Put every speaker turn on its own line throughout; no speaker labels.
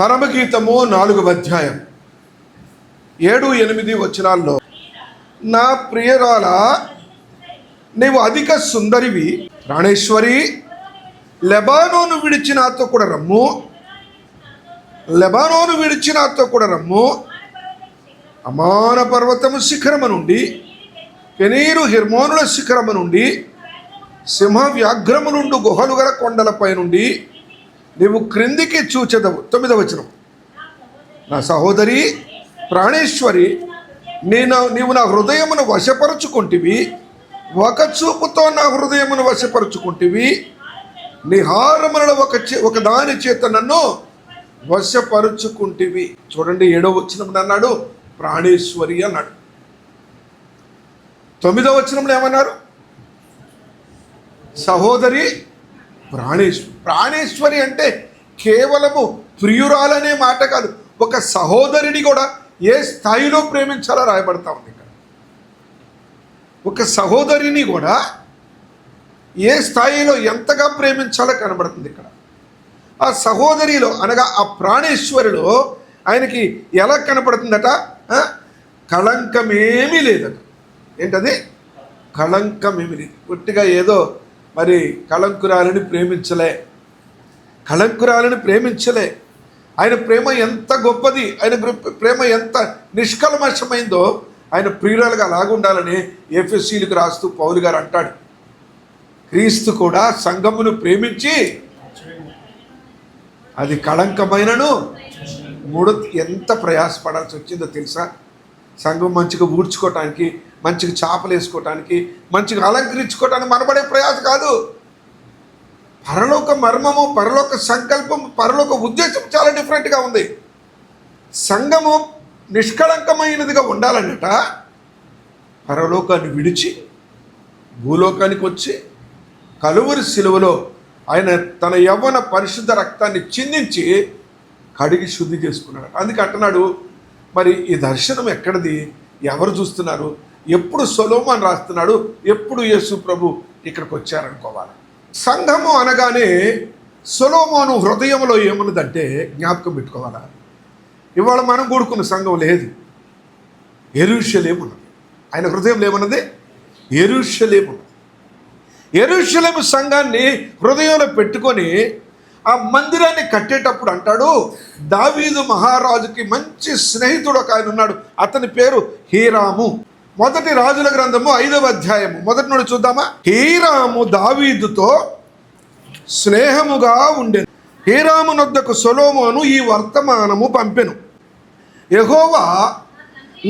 పరమగీతము నాలుగవ అధ్యాయం. ఏడు ఎనిమిది వచనాల్లో నా ప్రియరాల నీవు అధిక సుందరివి. ప్రాణేశ్వరి లెబానోను విడిచి నాతో కూడా రమ్ము. లెబానోను విడిచి నాతో కూడా రమ్ము. అమాన పర్వతము శిఖరము నుండి పెనీరు హిర్మోనుల శిఖరము నుండి సింహ వ్యాఘ్రము నుండి గుహలు గల కొండలపై నుండి నీవు క్రిందికి చూచెదవు. తొమ్మిదవ వచనం. నా సహోదరి ప్రాణేశ్వరి నేను నీవు నా హృదయమును వశపరుచుకుంటివి ఒక చూపుతో నా హృదయమును వశపరుచుకుంటివి నిహారములలో ఒక చే- ఒక దాని చేత నన్ను వశపరుచుకుంటివి. చూడండి ఏడో వచ్చినప్పుడు అన్నాడు ప్రాణేశ్వరి అన్నాడు. తొమ్మిదో వచనంలో ఏమన్నారు? సహోదరి ప్రాణేశ్వరి ప్రాణేశ్వరి అంటే కేవలము ప్రియురాలనే మాట కాదు ఒక సహోదరిని కూడా ఏ స్థాయిలో ప్రేమించాలో రాయబడతా ఉంది ఇక్కడ. ఒక సహోదరిని కూడా ఏ స్థాయిలో ఎంతగా ప్రేమించాలో కనబడుతుంది ఇక్కడ. ఆ సహోదరిలో అనగా ఆ ప్రాణేశ్వరిలో ఆయనకి ఎలా కనపడుతుందట? కళంకమేమీ లేదట. ఏంటది? కళంకమేమీ లేదు. పుట్టిగా ఏదో మరి కళంకురాలని ప్రేమించలే. కళంకురాలని ప్రేమించలే. ఆయన ప్రేమ ఎంత గొప్పది ఆయన ప్రేమ ఎంత నిష్కల్మషమైందో ఆయన ప్రియురాలుగా అలాగుండాలని ఎఫ్ఎస్సీలకు రాస్తూ పౌలు గారు అంటాడు. క్రీస్తు కూడా సంఘమును ప్రేమించి అది కళంకమైనను మూడు ఎంత ప్రయాసపడాల్సి వచ్చిందో తెలుసా? సంఘం మంచిగా ఊడ్చుకోవటానికి మంచిగా చేపలు వేసుకోవటానికి మంచిగా అలంకరించుకోవటానికి మనబడే ప్రయాస కాదు. పరలోక మర్మము పరలోక సంకల్పం పరలోక ఉద్దేశం చాలా డిఫరెంట్గా ఉంది. సంఘము నిష్కళంకమైనదిగా ఉండాలన్నట పరలోకాన్ని విడిచి భూలోకానికి వచ్చి కలువరి సిలువలో ఆయన తన యవ్వన పరిశుద్ధ రక్తాన్ని చిందించి కడిగి శుద్ధి చేసుకున్నాడు అందుకే అంటున్నాడు మరి ఈ దర్శనం ఎక్కడిది? ఎవరు చూస్తున్నారు? ఎప్పుడు సొలోమాన్ రాస్తున్నాడు ఎప్పుడు యేసు ప్రభు ఇక్కడికి వచ్చారనుకోవాలి. సంఘము అనగానే సొలోమోను హృదయంలో ఏమున్నదంటే జ్ఞాపకం పెట్టుకోవాలా? ఇవాళ మనం కూడుకున్న సంఘం లేదు. ఎరుషలేమున్నది. ఆయన హృదయంలో ఏమన్నది? ఎరుషలేమున్నది. ఎరుషలేము సంఘాన్ని హృదయంలో పెట్టుకొని ఆ మందిరాన్ని కట్టేటప్పుడు అంటాడు దావీదు మహారాజుకి మంచి స్నేహితుడు ఒక ఆయన ఉన్నాడు. అతని పేరు హీరాము. మొదటి రాజుల గ్రంథము ఐదవ అధ్యాయము. మొదటి నుండి చూద్దామా? హీరాము దావీదుతో స్నేహముగా ఉండెను హీరాము నొద్దకు సొలోమోను ఈ వర్తమానము పంపెను. యహోవా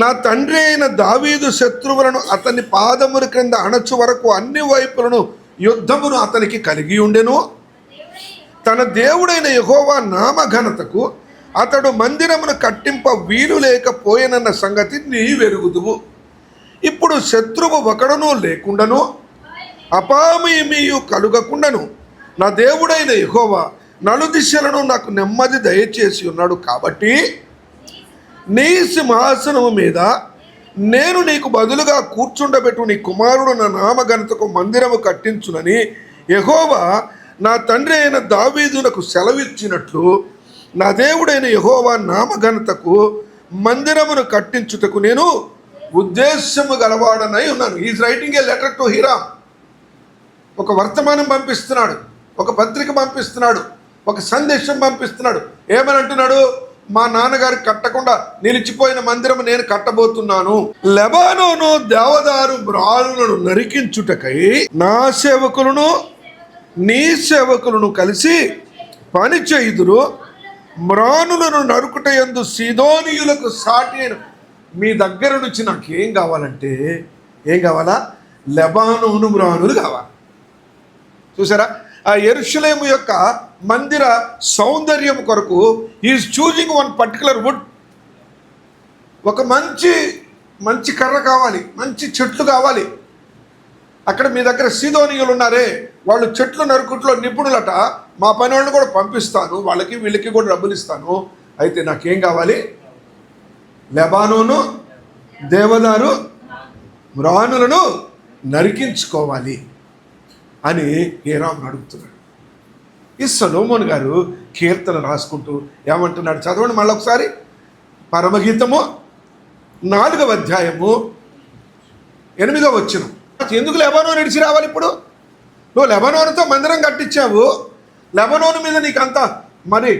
నా తండ్రి అయిన దావీదు శత్రువులను అతని పాదముల క్రింద అణచు వరకు అన్ని వైపులను యుద్ధమును అతనికి కలిగి ఉండెను. తన దేవుడైన యహోవా నామఘనతకు అతడు మందిరమును కట్టింప వీలు లేకపోయేనన్న సంగతి నీ వెరుగుదువు ఇప్పుడు శత్రువు ఒకడును లేకుండాను అపామయమీయు కలుగకుండాను. నా దేవుడైన యెహోవా నలుదిశలను నాకు నెమ్మది దయచేసి ఉన్నాడు కాబట్టి నీ సింహాసనము మీద నేను నీకు బదులుగా కూర్చుండబెట్టు నీ కుమారుడు నా నామగణతకు మందిరము కట్టించునని యహోవా నా తండ్రి అయిన దావీదునకు సెలవిచ్చినట్లు నా దేవుడైన యహోవా నామఘనతకు మందిరమును కట్టించుటకు నేను ఉద్దేశము గలవాడనై ఉన్నాను. Is writing a letter to Hiram ఒక వర్తమానం పంపిస్తున్నాడు. ఒక పత్రిక పంపిస్తున్నాడు. ఒక సందేశం పంపిస్తున్నాడు. ఏమని అంటున్నాడు? మా నాన్నగారు కట్టకుండా నిలిచిపోయిన మందిరం నేను కట్టబోతున్నాను. లెబానోను దేవదారు బ్రాలులను నరికించుటకై నా సేవకులను నీ సేవకులను కలిసి పని చేయుదురు మ్రానులను నరుకుట ఎందు సీదోనియులకు సాటి అయిన మీ దగ్గర నుంచి నాకు ఏం కావాలంటే ఏం కావాలా? లెబానోను మ్రానులు కావాలి. చూసారా? ఆ ఎరుషులేము యొక్క మందిర సౌందర్యం కొరకు is choosing one particular wood ఒక మంచి మంచి కర్ర కావాలి మంచి చెట్లు కావాలి. అక్కడ మీ దగ్గర సీదోనియులు ఉన్నారే వాళ్ళు చెట్లు నరుకుట్లో నిపుణులట మా పని వాళ్ళని కూడా పంపిస్తాను వాళ్ళకి వీళ్ళకి కూడా డబ్బులు ఇస్తాను అయితే నాకేం కావాలి? లెబానోను దేవదారు రాణులను నరికించుకోవాలి అని హీరామ్ అడుగుతున్నాడు. ఈ సలోమోన్ గారు కీర్తన రాసుకుంటూ ఏమంటున్నాడు చదవండి మళ్ళీ ఒకసారి. పరమగీతము నాలుగవ అధ్యాయము ఎనిమిదో వచ్చిన ఎందుకు లెబనోన్ ఇడిచి రావాలి ఇప్పుడు? నువ్వు లెబనోన్తో మందిరం కట్టించావు. లెబనోన్ మీద నీకు అంత మరి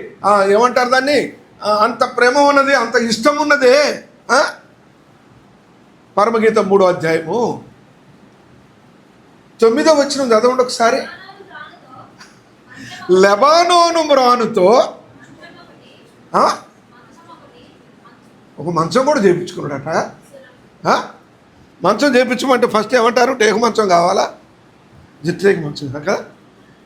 ఏమంటారు దాన్ని? అంత ప్రేమ ఉన్నది అంత ఇష్టం ఉన్నదే పరమగీత పరమగీతం మూడో అధ్యాయము. తొమ్మిదో వచ్చిన చదవండి ఒకసారి. లెబానోను మ్రానుతో ఒక మంచం కూడా చేయించుకున్నాడట మంచం చేయించమంటే ఫస్ట్ ఏమంటారు? టేకు మంచం కావాలా? జిట్టేకి మంచం కదా?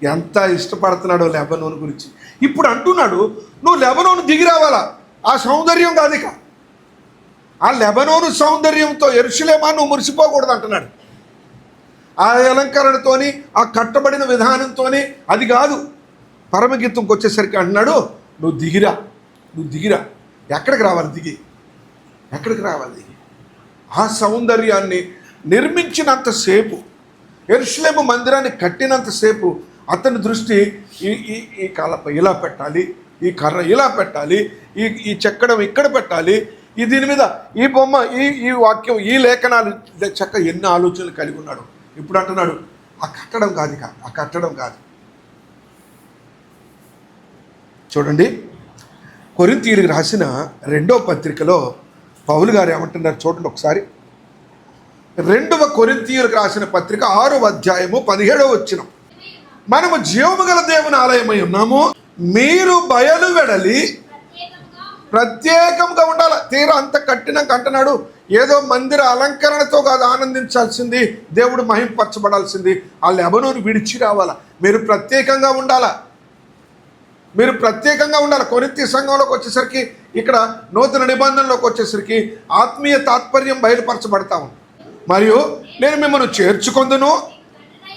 ఎంత ఇష్టపడుతున్నాడో లెబనోన్ గురించి. ఇప్పుడు అంటున్నాడు నువ్వు లెబనోన్ దిగి రావాలా? ఆ సౌందర్యం కాదు ఇక. ఆ లెబనోను సౌందర్యంతో ఎరుషులేమా నువ్వు మురిసిపోకూడదు అంటున్నాడు. ఆ అలంకరణతోని ఆ కట్టబడిన విధానంతోని అది కాదు. పరమగీతంకి వచ్చేసరికి అంటున్నాడు నువ్వు దిగిరా నువ్వు దిగిరా ఎక్కడికి రావాలి దిగి? ఎక్కడికి రావాలి దిగి? ఆ సౌందర్యాన్ని నిర్మించినంతసేపు ఎరుసలేము మందిరాన్ని కట్టినంతసేపు అతని దృష్టి ఈ ఈ ఈ కలప ఇలా పెట్టాలి ఈ కర్ర ఇలా పెట్టాలి ఈ ఈ చెక్కడం ఇక్కడ పెట్టాలి. ఈ దీని మీద ఈ బొమ్మ ఈ ఈ వాక్యం ఈ లేఖనాలు చక్క ఎన్ని ఆలోచనలు కలిగి ఉన్నాడు. ఇప్పుడు అంటున్నాడు ఆ కట్టడం కాదు ఆ కట్టడం కాదు. చూడండి కొరింతీయులకు రాసిన రెండో పత్రికలో పౌలు గారు ఏమంటున్నారు చూడండి ఒకసారి. రెండవ కొరింతీయులకు రాసిన పత్రిక ఆరో అధ్యాయము పదిహేడవ వచ్చిన మనము జీవము గల దేవుని ఆలయమై ఉన్నాము. మీరు బయలు వెడలి ప్రత్యేకంగా ఉండాలి. తీరా అంత కట్టినాక అంటున్నాడు ఏదో మందిర అలంకరణతో కాదు ఆనందించాల్సింది దేవుడు మహింపరచబడాల్సింది. ఆ లెబనోను విడిచి రావాలా. మీరు ప్రత్యేకంగా ఉండాలా. మీరు ప్రత్యేకంగా ఉండాలి. కొనిత్య సంఘంలోకి వచ్చేసరికి ఇక్కడ నూతన నిబంధనలోకి వచ్చేసరికి ఆత్మీయ తాత్పర్యం బయలుపరచబడతా ఉంది. మరియు నేను మిమ్మల్ని చేర్చుకొందును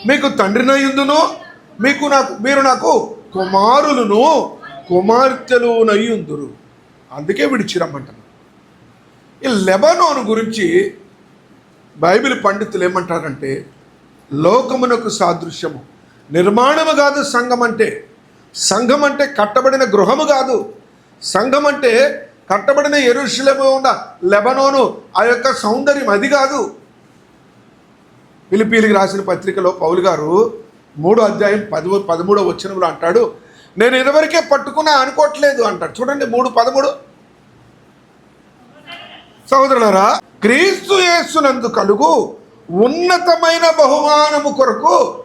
మీకు తండ్రినయ్యుందును మీకు నాకు మీరు నాకు కుమారులను కుమార్తెలు నయ్యుందురు. అందుకే విడిచిరమ్మంటారు ఈ లెబనోను గురించి బైబిల్ పండితులు ఏమంటారంటే లోకమునకు సాదృశ్యము. నిర్మాణము కాదు సంఘం అంటే సంఘం అంటే కట్టబడిన గృహము కాదు. సంఘం అంటే కట్టబడిన ఎరుషులము ఉన్న లెబనోను ఆ యొక్క సౌందర్యం అది కాదు. పిలిపీలికి రాసిన పత్రికలో పౌలు గారు మూడో అధ్యాయం పది పదమూడో వచ్చినప్పుడు అంటాడు నేను ఇదివరకే పట్టుకున్నా అనుకోవట్లేదు అంటాడు. చూడండి మూడు పదమూడు. సహోదరులరా క్రీస్తు యేసునందు కలుగు ఉన్నతమైన బహుమానము కొరకు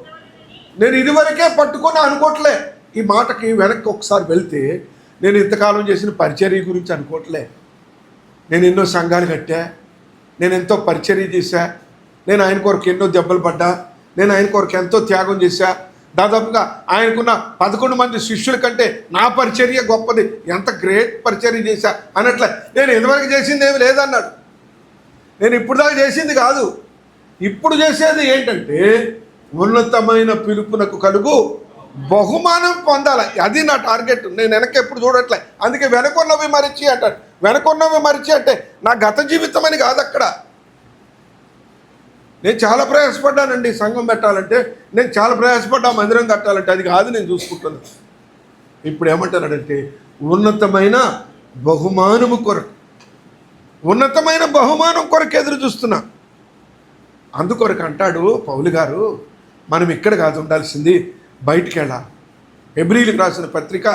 నేను ఇదివరకే పట్టుకున్నా అనుకోవట్లే. ఈ మాటకి వెనక్కి ఒకసారి వెళ్తే నేను ఇంతకాలం చేసిన పరిచర్య గురించి అనుకోవట్లే. నేను ఎన్నో సంఘాలు కట్టా. నేను ఎంతో పరిచర్య చేశా. నేను ఆయన కొరకు ఎన్నో దెబ్బలు పడ్డా. నేను ఆయన కొరకు ఎంతో త్యాగం చేశా. దాదాపుగా ఆయనకున్న పదకొండు మంది శిష్యుల కంటే నా పరిచర్య గొప్పది. ఎంత గ్రేట్ పరిచర్య చేశా అన్నట్లే. నేను ఇంతవరకు చేసింది ఏమి లేదన్నాడు. నేను ఇప్పుడు దాకా చేసింది కాదు. ఇప్పుడు చేసేది ఏంటంటే ఉన్నతమైన పిలుపునకు కలుగు బహుమానం పొందాలి. అది నా టార్గెట్. నేను వెనక ఎప్పుడు చూడట్లే. అందుకే వెనకొన్నవి మరిచి అంటాడు. వెనకొన్నవి మరిచి అంటే నా గత జీవితం అని కాదు అక్కడ. నేను చాలా ప్రయాసపడ్డానండి సంఘం పెట్టాలంటే. నేను చాలా ప్రయాసపడ్డా మందిరం కట్టాలంటే. అది కాదు నేను చూసుకుంటున్నాను ఇప్పుడు ఏమంటానంటే ఉన్నతమైన బహుమానము కొరకు ఉన్నతమైన బహుమానం కొరకు ఎదురు చూస్తున్నా. అందుకొరకు అంటాడు పౌలు గారు మనం ఇక్కడ కాదు ఉండాల్సింది బయటికి వెళ్ళాలి ఎబ్రిలకు రాసిన పత్రిక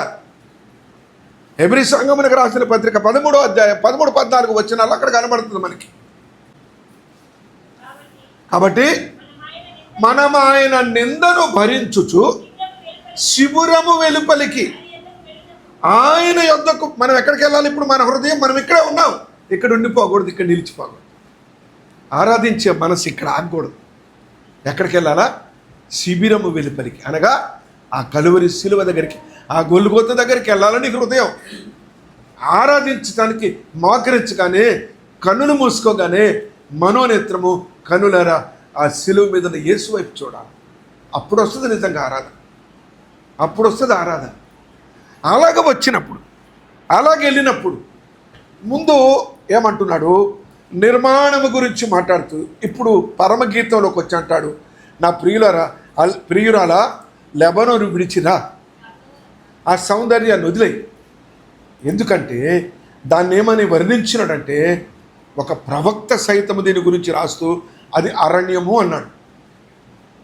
ఎబ్రి సంఘమునికి రాసిన పత్రిక పదమూడో అధ్యాయం పదమూడు పద్నాలుగు వచ్చినాలు అక్కడ కనబడుతుంది మనకి. కాబట్టి మనం ఆయన నిందను భరించుచు శిబురము వెలుపలికి ఆయన యొద్దకు మనం ఎక్కడికి వెళ్ళాలి? ఇప్పుడు మన హృదయం మనం ఇక్కడే ఉన్నాం. ఇక్కడ ఉండిపోకూడదు ఇక్కడ నిలిచిపోకూడదు. ఆరాధించే మనసు ఇక్కడ ఆగకూడదు. ఎక్కడికి వెళ్ళాలా? శిబిరము వెలుపలికి. అనగా ఆ కలువరి శిలువ దగ్గరికి ఆ గొల్లుగొత్త దగ్గరికి వెళ్ళాలని హృదయం. ఆరాధించడానికి మోకరించగానే కన్నులు మూసుకోగానే మనోనేత్రము కనులరా ఆ శిలువ మీద యేసు వైపు చూడాలి. అప్పుడు వస్తుంది నిజంగా ఆరాధన. అప్పుడు వస్తుంది ఆరాధన. అలాగ వచ్చినప్పుడు అలాగ వెళ్ళినప్పుడు ముందు ఏమంటున్నాడు? నిర్మాణము గురించి మాట్లాడుతూ ఇప్పుడు పరమగీతంలోకి వచ్చి అంటాడు నా ప్రియులరా అల్- ప్రియురాలా లెబనోను విడిచిరా ఆ సౌందర్యాన్ని వదిలే ఎందుకంటే దాన్ని ఏమని వర్ణించినాడంటే ఒక ప్రవక్త సైతము దీని గురించి రాస్తూ అది అరణ్యము అన్నాడు.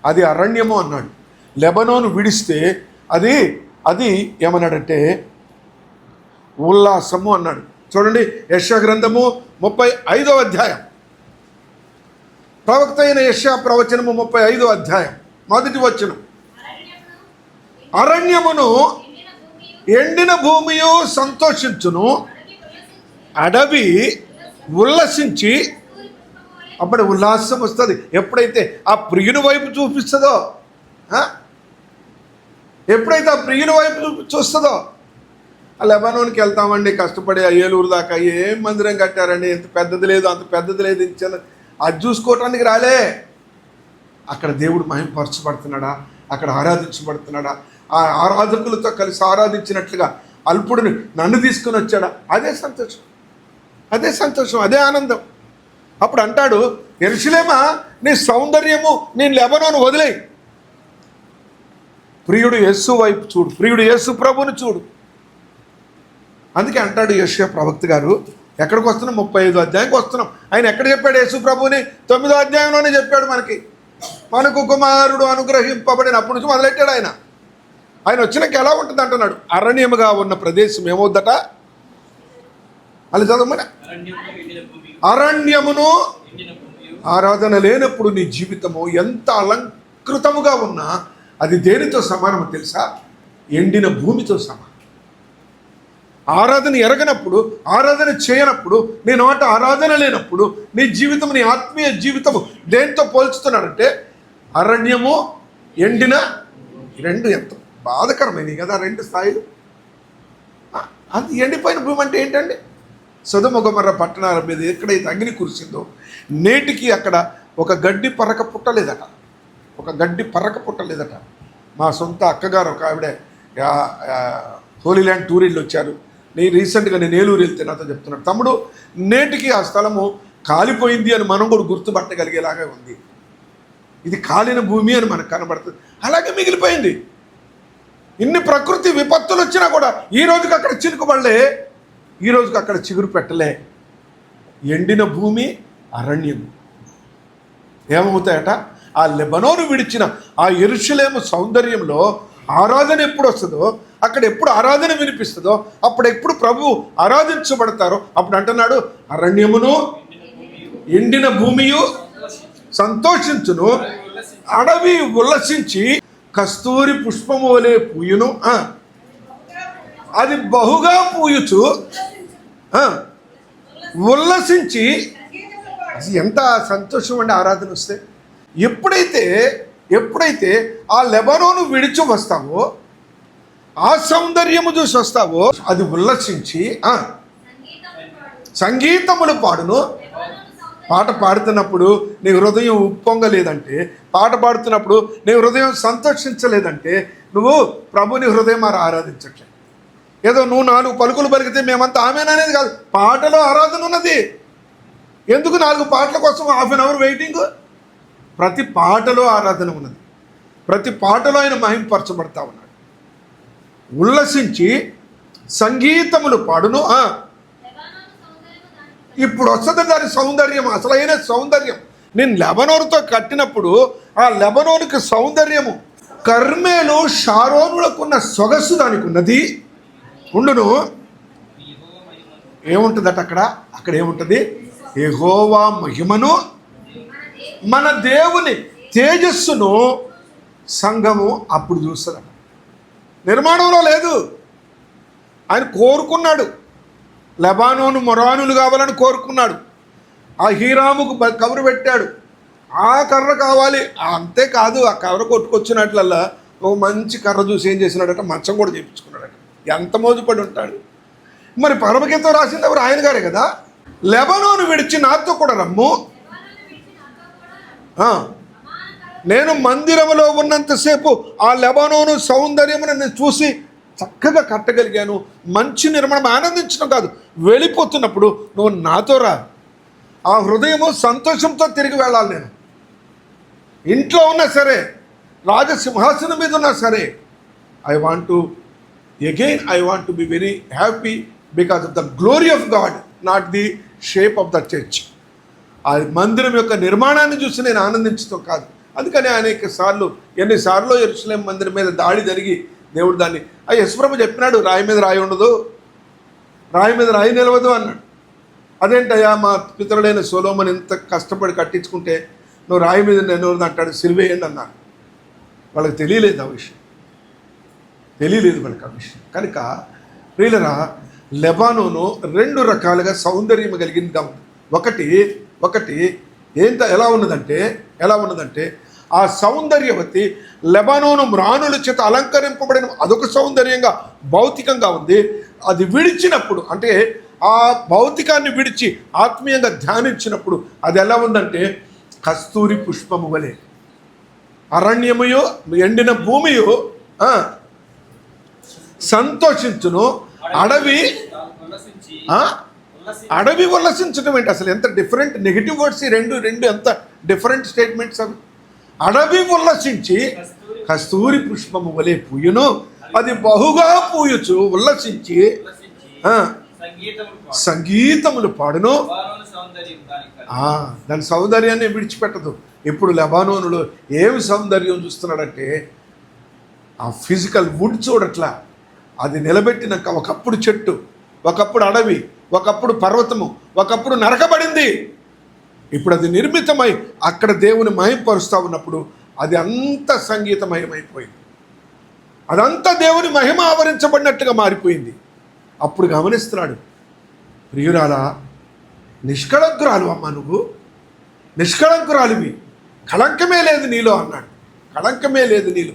అది అరణ్యము అన్నాడు. లెబనోను విడిస్తే అది అది ఏమన్నాడంటే ఉల్లాసము అన్నాడు. చూడండి యశ గ్రంథము ముప్పై ఐదో అధ్యాయం. ప్రవక్త అయిన యశ ప్రవచనము ముప్పై ఐదో అధ్యాయం. మొదటి వచనం. అరణ్యమును ఎండిన భూమియు సంతోషించును అడవి ఉల్లసించి అప్పుడు ఉల్లాసం వస్తుంది. ఎప్పుడైతే ఆ ప్రియుని వైపు చూపిస్తుందో ఎప్పుడైతే ఆ ప్రియుని వైపు చూస్తుందో ఆ లెబనోన్కి వెళ్తామండి కష్టపడి ఆ ఏలూరు దాకా ఏం మందిరం కట్టారండి? ఎంత పెద్దది లేదు అంత పెద్దది లేదు ఇంత అది చూసుకోవటానికి రాలే. అక్కడ దేవుడు మహింపరచబడుతున్నాడా? అక్కడ ఆరాధించబడుతున్నాడా? ఆ ఆరాధకులతో కలిసి ఆరాధించినట్లుగా అల్పుడిని నన్ను తీసుకుని వచ్చాడా? అదే సంతోషం. అదే సంతోషం అదే ఆనందం. అప్పుడు అంటాడు ఎరుసలేమా నీ సౌందర్యము నీ లెబనోను వదిలేయి. ప్రియుడు యేసు వైపు చూడు ప్రియుడు యేసు ప్రభుని చూడు. అందుకే అంటాడు యశ్వ ప్రవక్త గారు ఎక్కడికి వస్తున్నాం ముప్పై ఐదు అధ్యాయంకి వస్తున్నాం. ఆయన ఎక్కడ చెప్పాడు? యేసు ప్రభుని తొమ్మిదో అధ్యాయంలోనే చెప్పాడు మనకి. మనకు కుమారుడు అనుగ్రహింపబడిన అప్పటి నుంచి మొదలెట్టాడు ఆయన. ఆయన వచ్చినాక ఎలా ఉంటుంది అంటున్నాడు? అరణ్యముగా ఉన్న ప్రదేశం ఏమవుద్దట? అది చదవమని? అరణ్యమును ఆరాధన లేనప్పుడు నీ జీవితము ఎంత అలంకృతముగా ఉన్నా అది దేనితో సమానమో తెలుసా? ఎండిన భూమితో సమానం. ఆరాధన ఎరగనప్పుడు ఆరాధన చేయనప్పుడు నేను మాట ఆరాధన లేనప్పుడు నీ జీవితం నీ ఆత్మీయ జీవితము దేంతో పోల్చుతున్నాడంటే అరణ్యము ఎండిన రెండు ఎంత బాధకరమైనవి కదా రెండు స్థాయిలు. అది ఎండిపోయిన భూమి అంటే ఏంటండి? సదుమగుమర్ర పట్టణాల మీద ఎక్కడైతే అగ్ని కురిసిందో నేటికి అక్కడ ఒక గడ్డి పరక పుట్టలేదట. ఒక గడ్డి పరక పుట్టలేదట. మా సొంత అక్కగారు ఒక ఆవిడ హోలీల్యాండ్ ఆ, వచ్చారు. నేను రీసెంట్గా నేను ఏలూరు వెళ్తే నాతో చెప్తున్నాడు తమ్ముడు నేటికి ఆ స్థలము కాలిపోయింది అని మనం కూడా గుర్తుపట్టగలిగేలాగా ఉంది. ఇది కాలిన భూమి అని మనకు కనబడుతుంది. అలాగే మిగిలిపోయింది. ఇన్ని ప్రకృతి విపత్తులు వచ్చినా కూడా ఈ రోజుకి అక్కడ చినుకుబడలే. ఈ అక్కడ చిగురు పెట్టలే. ఎండిన భూమి అరణ్యం ఏమవుతాయట? ఆ లెబనోను విడిచిన ఆ ఎరుషులేము సౌందర్యంలో ఆరాధన ఎప్పుడు వస్తుందో అక్కడ ఎప్పుడు ఆరాధన వినిపిస్తుందో అప్పుడు ఎప్పుడు ప్రభు ఆరాధించబడతారో అప్పుడు అంటున్నాడు అరణ్యమును ఎండిన భూమియు సంతోషించును అడవి ఉల్లసించి కస్తూరి పుష్పము వలె పూయును. అది బహుగా పూయుచు ఉల్లసించి అది ఎంత సంతోషం అండి ఆరాధన వస్తే. ఎప్పుడైతే ఎప్పుడైతే ఆ లెబనోను విడిచి వస్తావో ఆ సౌందర్యము చూసి వస్తావో అది ఉల్లసించి సంగీతములు పాడును. పాట పాడుతున్నప్పుడు నీ హృదయం ఉప్పొంగలేదంటే పాట పాడుతున్నప్పుడు నీ హృదయం సంతోషించలేదంటే నువ్వు ప్రభుని హృదయం మరి ఆరాధించట్లేదు. ఏదో నువ్వు నాలుగు పలుకులు పలికితే మేమంతా ఆమెననేది కాదు పాటలో ఆరాధన ఉన్నది. ఎందుకు నాలుగు పాటల కోసం హాఫ్ అన్ అవర్ వెయిటింగ్? ప్రతి పాటలో ఆరాధన ఉన్నది. ప్రతి పాటలో ఆయన మహింపరచబడతా ఉన్నాడు. ఉల్లసించి సంగీతములు పాడును. ఇప్పుడు వస్తుంది దాని సౌందర్యం అసలైన సౌందర్యం. నేను లెబనోరుతో కట్టినప్పుడు ఆ లెబనోనుకి సౌందర్యము కర్మేలు షారోనులకున్న సొగసు దానికి ఉన్నది ఉండును. ఏముంటుందట అక్కడ? అక్కడ ఏముంటుంది? ఎహోవా మహిమను మన దేవుని తేజస్సును సంఘము అప్పుడు చూస్తుందట. నిర్మాణంలో లేదు. ఆయన కోరుకున్నాడు. లెబానోను మొరానులు కావాలని కోరుకున్నాడు. ఆ హీరాముకు కవరు పెట్టాడు. ఆ కర్ర కావాలి. అంతే కాదు ఆ కర్ర కొట్టుకొచ్చినట్లల్లా ఒక మంచి కర్ర చూసి ఏం చేసినాడట? మంచం కూడా చేయించుకున్నాడట ఎంత మోజుపడి ఉంటాడు? మరి పరమగీతం రాసింది ఎవరు? ఆయన గారే కదా? లెబనోను విడిచి నాతో కూడా రమ్ము. నేను మందిరంలో ఉన్నంతసేపు ఆ లెబనోను సౌందర్యమును నేను చూసి చక్కగా కట్టగలిగాను. మంచి నిర్మాణం ఆనందించడం కాదు. వెళ్ళిపోతున్నప్పుడు నువ్వు నాతో రా. ఆ హృదయము సంతోషంతో తిరిగి వెళ్ళాలి నేను. ఇంట్లో ఉన్నా సరే రాజసింహాసనం మీద ఉన్నా సరే I want to again I want to be very happy because of the glory of God not the shape of the church ఆ మందిరం యొక్క నిర్మాణాన్ని చూసి నేను ఆనందించడం కాదు. అందుకని అనేక సార్లు ఎన్నిసార్లు ఎరుసలేం మందిరం మీద దాడి జరిగి దేవుడు దాన్ని ఆ యశ్వ్రభు చెప్పినాడు రాయి మీద రాయి ఉండదు. రాయి మీద రాయి నిలవదు అన్నాడు. అదేంటయ్యా మా పితరుడైన సోలోమని ఇంత కష్టపడి కట్టించుకుంటే నువ్వు రాయి మీద నిలవదు అంటాడు సిరివేయండి అన్నారు. వాళ్ళకి తెలియలేదు ఆ విషయం. తెలియలేదు మనకు ఆ విషయం కనుక ప్రియులరా లెబానోను రెండు రకాలుగా సౌందర్యం కలిగిందిగా ఉంది ఒకటి ఒకటి ఏంత ఎలా ఉన్నదంటే ఎలా ఉన్నదంటే ఆ సౌందర్యవతి లెబానోను మ్రాణుల చేత అలంకరింపబడిన అదొక సౌందర్యంగా భౌతికంగా ఉంది. అది విడిచినప్పుడు అంటే ఆ భౌతికాన్ని విడిచి ఆత్మీయంగా ధ్యానించినప్పుడు అది ఎలా ఉందంటే కస్తూరి పుష్పము వలె. అరణ్యముయో ఎండిన భూమియో సంతోషించును. అడవి అడవి ఉల్లసించడం ఏంటి అసలు? ఎంత డిఫరెంట్ నెగిటివ్ వర్డ్స్ ఈ రెండు రెండు ఎంత డిఫరెంట్ స్టేట్మెంట్స్ అవి? అడవి ఉల్లసించి కస్తూరి పుష్పము వలె పూయును. అది బహుగా పూయచ్చు ఉల్లసించి
సంగీతములు
పాడును. దాని సౌందర్యాన్ని విడిచిపెట్టదు. ఇప్పుడు లెబానోనులో ఏమి సౌందర్యం చూస్తున్నాడంటే ఆ ఫిజికల్ వుడ్ చూడట్లా. అది నిలబెట్టినాక ఒకప్పుడు చెట్టు ఒకప్పుడు అడవి ఒకప్పుడు పర్వతము ఒకప్పుడు నరకబడింది. ఇప్పుడు అది నిర్మితమై అక్కడ దేవుని మహింపరుస్తూ ఉన్నప్పుడు అది అంత సంగీతమయమైపోయింది. అదంతా దేవుని మహిమ ఆవరించబడినట్టుగా మారిపోయింది. అప్పుడు గమనిస్తున్నాడు ప్రియురాలా నిష్కళంకురాలు అమ్మా నువ్వు. నిష్కళంకురాలువి. కళంకమే లేదు నీలో అన్నాడు. కళంకమే లేదు నీలో.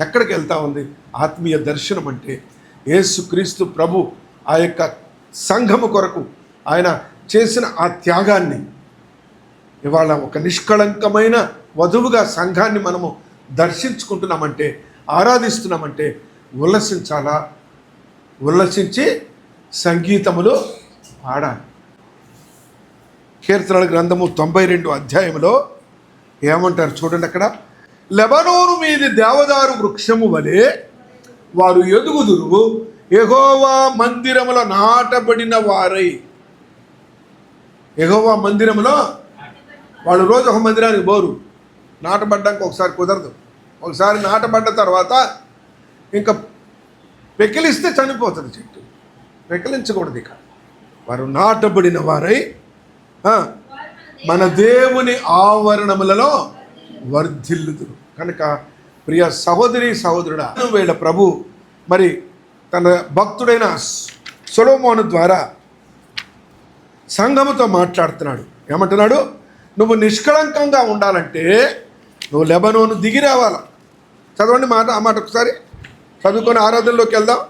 ఎక్కడికి వెళ్తా ఉంది? ఆత్మీయ దర్శనం అంటే యేసుక్రీస్తు ప్రభు ఆ యొక్క సంఘము కొరకు ఆయన చేసిన ఆ త్యాగాన్ని ఇవాళ ఒక నిష్కళంకమైన వధువుగా సంఘాన్ని మనము దర్శించుకుంటున్నామంటే ఆరాధిస్తున్నామంటే ఉల్లసించాలా? ఉల్లసించి సంగీతములు పాడాలి. కీర్తనల గ్రంథము తొంభై రెండు అధ్యాయంలో ఏమంటారు చూడండి అక్కడ? లెబనోను మీది దేవదారు వృక్షము వలె వారు ఎదుగుదురు. ఎగోవా మందిరములో నాటబడిన వారై. ఎగోవా మందిరములో వాళ్ళు రోజు ఒక మందిరానికి పోరు. నాటబడ్డానికి ఒకసారి కుదరదు. ఒకసారి నాటబడ్డ తర్వాత ఇంకా పెకిలిస్తే చనిపోతుంది చెట్టు. పెకిలించకూడదు ఇక. వారు నాటబడిన వారై మన దేవుని ఆవరణములలో వర్ధిల్లుదురు. కనుక ప్రియ సహోదరి సహోదరుడ వేళ ప్రభు మరి తన భక్తుడైన సొలోమోను ద్వారా సంఘముతో మాట్లాడుతున్నాడు. ఏమంటున్నాడు? నువ్వు నిష్కళంకంగా ఉండాలంటే నువ్వు లెబనోను దిగి రావాలా? చదవండి మాట ఆ మాట ఒకసారి. చదువుకొని ఆరాధనలోకి వెళ్దాం.